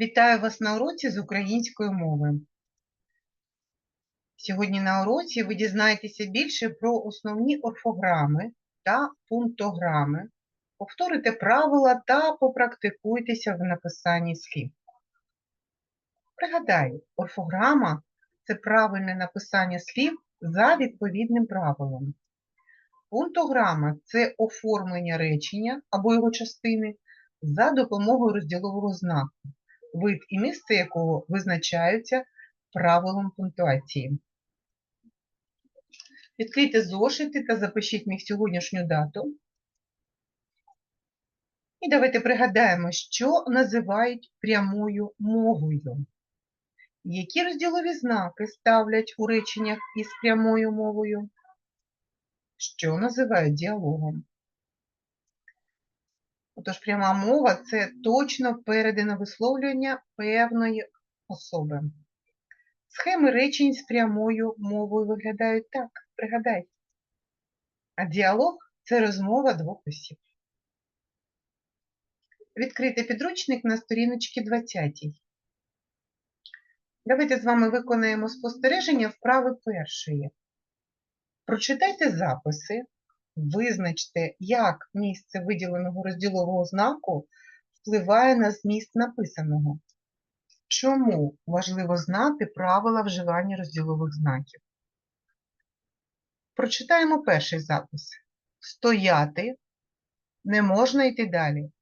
Вітаю вас на уроці з української мови. Сьогодні на уроці ви дізнаєтеся більше про основні орфограми та пунктограми, повторите правила та попрактикуйтеся в написанні слів. Пригадаю, орфограма це правильне написання слів за відповідним правилом. Пунктограма це оформлення речення або його частини за допомогою розділового знаку вид і місце якого визначаються правилом пунктуації. Відкрийте зошити та запишіть міг сьогоднішню дату. І давайте пригадаємо, що називають прямою мовою. Які розділові знаки ставлять у реченнях із прямою мовою? Що називають діалогом? Отож, пряма мова це точно передане висловлювання певної особи. Схеми речень з прямою мовою виглядають так, пригадайте. А діалог це розмова двох осіб. Відкрити підручник на сторіночці 20. Давайте з вами виконаємо спостереження вправи першої. Прочитайте записи, Визначте, як місце виділеного розділового знаку впливає на зміст написаного. Чому важливо знати правила вживання розділових знаків? Прочитаємо перший запис. Стояти не можна йти далі.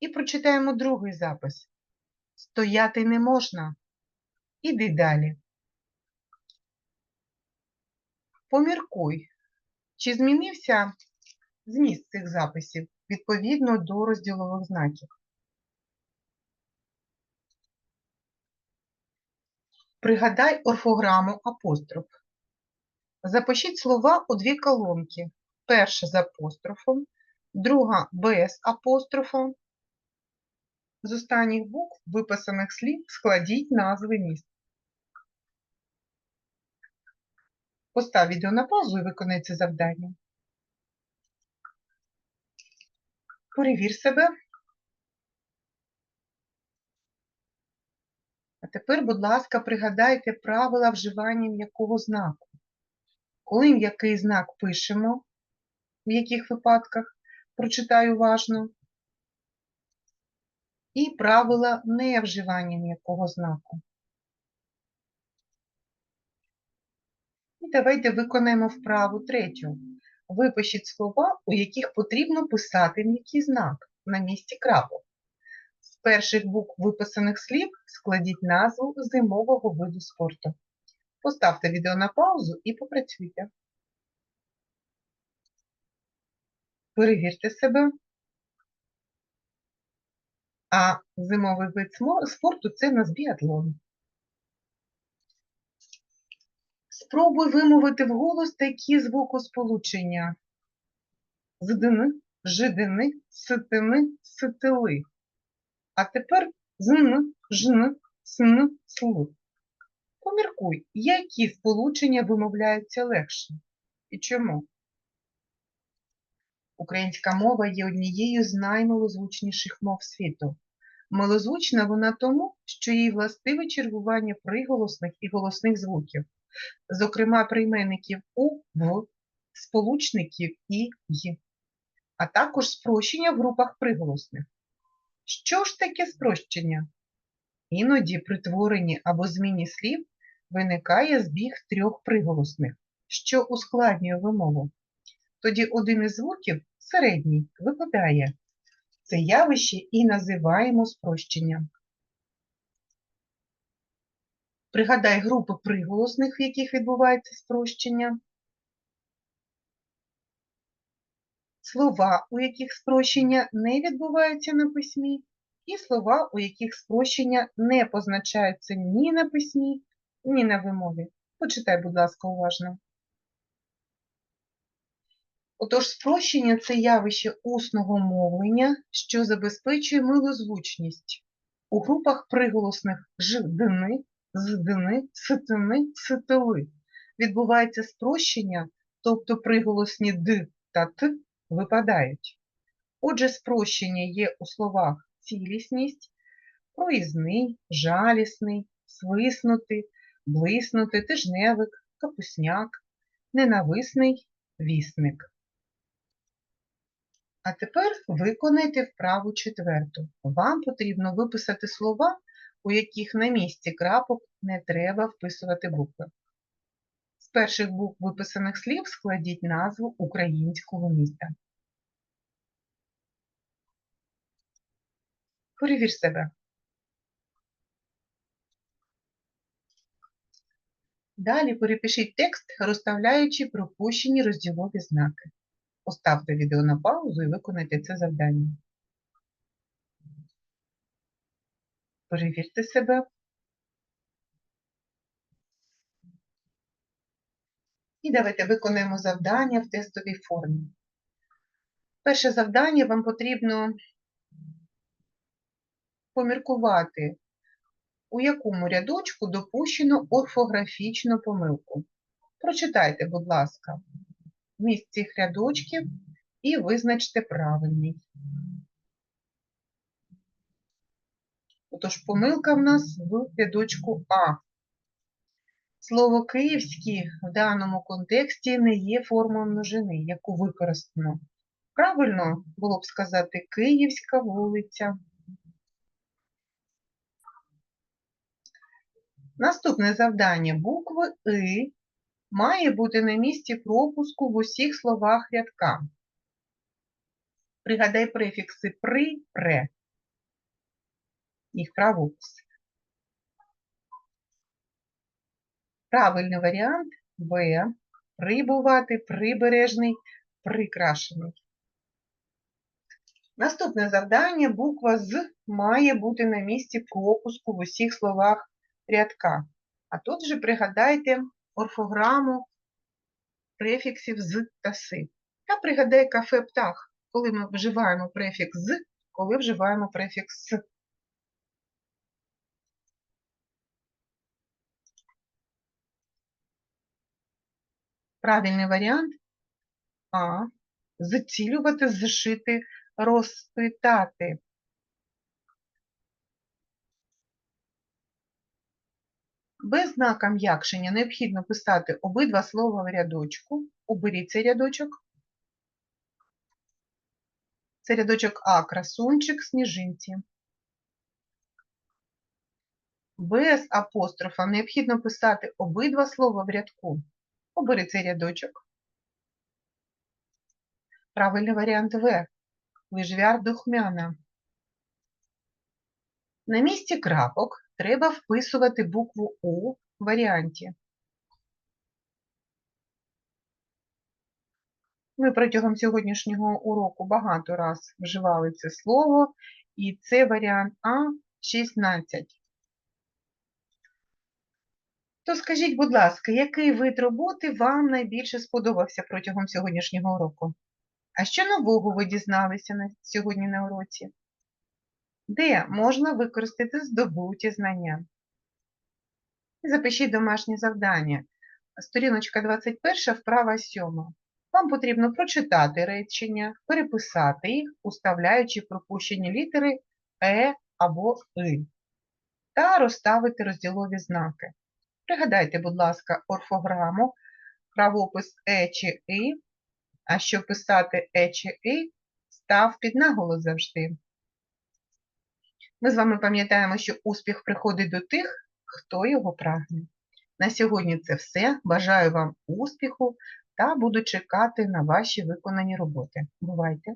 І прочитаємо другий запис. Стояти не можна. Іди далі. Поміркуй. Чи змінився зміст цих записів відповідно до розділових знаків? Пригадай орфограму апостроф. Запишіть слова у дві колонки. Перша з апострофом, друга без апострофа. З останніх букв виписаних слів складіть назви міст. Постав відео на паузу і виконай це завдання. Перевір себе. А тепер, будь ласка, пригадайте правила вживання м'якого знаку. Коли м'який знак пишемо, в яких випадках, прочитаю уважно, і правила невживання м'якого знаку. І давайте виконаємо вправу третю. Випишіть слова, у яких потрібно писати м'який знак на місці крапок. З перших букв виписаних слів складіть назву зимового виду спорту. Поставте відео на паузу і попрацюйте. Перевірте себе. А зимовий вид спорту це нас біатлон. Спробуй вимовити вголос такі звукосполучення. Здини, жидини, ситини, ситили. А тепер зн, жн, сн, сл. Поміркуй, які сполучення вимовляються легше і чому? Українська мова є однією з наймилозвучніших мов світу. Милозвучна вона тому, що їй властиве чергування приголосних і голосних звуків зокрема прийменників у, в, сполучників і й, а також спрощення в групах приголосних. Що ж таке спрощення? Іноді при творенні або зміні слів виникає збіг трьох приголосних, що ускладнює вимову. Тоді один із звуків, середній, випадає. Це явище і називаємо спрощенням. Пригадай групи приголосних, в яких відбувається спрощення. Слова, у яких спрощення не відбувається на письмі, і слова, у яких спрощення не позначаються ні на письмі, ні на вимові. Почитай, будь ласка, уважно. Отож, спрощення це явище усного мовлення, що забезпечує милозвучність. У групах приголосних ж, дни здини, ситини, ситили. Відбувається спрощення, тобто приголосні д та т випадають. Отже, спрощення є у словах цілісність, проїзний, жалісний, свиснути, блиснути, тижневик, капусняк, ненависний, вісник. А тепер виконайте вправу четверту. Вам потрібно виписати слова, у яких на місці крапок не треба вписувати букви. З перших букв виписаних слів складіть назву українського міста. Перевір себе. Далі перепишіть текст, розставляючи пропущені розділові знаки. Поставте відео на паузу і виконайте це завдання. Перевірте себе. І давайте виконаємо завдання в тестовій формі. Перше завдання вам потрібно поміркувати, у якому рядочку допущено орфографічну помилку. Прочитайте, будь ласка, вміст цих рядочків і визначте правильний. Отож, помилка в нас в рядочку А. Слово київський в даному контексті не є формою множини, яку використано. Правильно було б сказати Київська вулиця. Наступне завдання букви И має бути на місці пропуску в усіх словах рядка. Пригадай префікси при, пре. Правопис. Правильний варіант Б. Прибувати, прибережний, прикрашений. Наступне завдання буква з має бути на місці пропуску в усіх словах рядка. А тут же пригадайте орфограму префіксів з та си. Та пригадай кафе птах, коли ми вживаємо префікс з, коли вживаємо префікс с. Правильний варіант А. Зацілювати, зшити, розпитати. Без знака м'якшення необхідно писати обидва слова в рядочку. Уберіть цей рядочок. Це рядочок А. Красунчик, сніжинці. Без апострофа необхідно писати обидва слова в рядку. Обери цей рядочок. Правильний варіант В. Лижвяр духмяна. На місці крапок треба вписувати букву У в варіанті. Ми протягом сьогоднішнього уроку багато раз вживали це слово, і це варіант А16. То скажіть, будь ласка, який вид роботи вам найбільше сподобався протягом сьогоднішнього уроку? А що нового ви дізналися на сьогодні на уроці? Де можна використати здобуті знання? Запишіть домашнє завдання. Сторіночка 21, вправа 7. Вам потрібно прочитати речення, переписати їх, уставляючи пропущені літери Е або И, та розставити розділові знаки. Пригадайте, будь ласка, орфограму, правопис Е чи И, а щоб писати Е чи И, став під наголос завжди. Ми з вами пам'ятаємо, що успіх приходить до тих, хто його прагне. На сьогодні це все. Бажаю вам успіху та буду чекати на ваші виконані роботи. Бувайте!